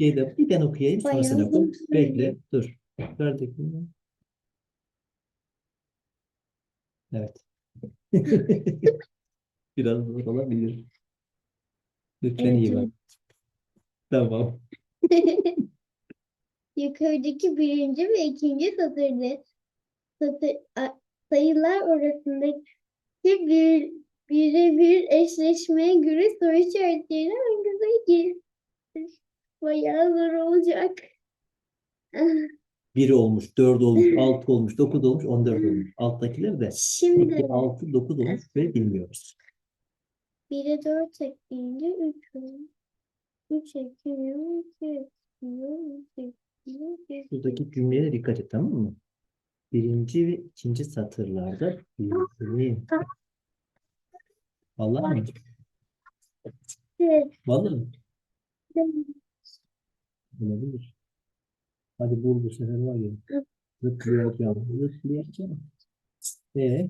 Ceyda bir ben okuyayım sonra sen oku. Bekle dur. Ver bakayım. Evet. Biraz zor olabilir. Lütfen Evet, iyi bak. Tamam. Yukarıdaki birinci ve ikinci satırda satır, sayılar arasındaki bir birebir eşleşmeye göre soru işaretleri hangisi? Bayağı zor olacak. Biri olmuş, dört olmuş, altı olmuş, dokuz olmuş, on dört olmuş. Alttakiler de Şimdi iki, altı, dokuz olmuş ve bilmiyoruz. 1'e 4 ekleyince 3 olur. 3 ekliyor, 2 ekliyor, 3 ekliyor, 1 Buradaki cümleye dikkat et tamam mı? Birinci ve ikinci satırlarda birini. Vallahi mi? Vallahi mi? Olabilir. Hadi bul bu sefer var ya. Zıplayacağım. Zıplayacağım. Ee?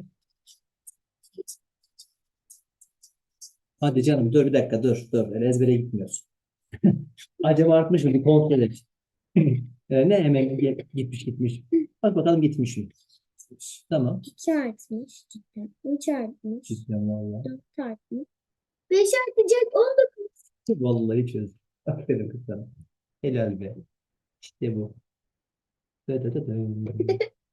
Hadi canım dur bir dakika dur dur. Öyle ezbere gitmiyorsun. Acaba artmış mı? Bir kontrol et. Ee, ne hemen gitmiş gitmiş. Bak bakalım gitmiş mi? Tamam. 2 artmış cidden. 3 artmış. Cidden vallahi. 4 artmış. 5 artacak 19. Vallahi çözdüm. Aferin kız sana. Helal be. İşte bu.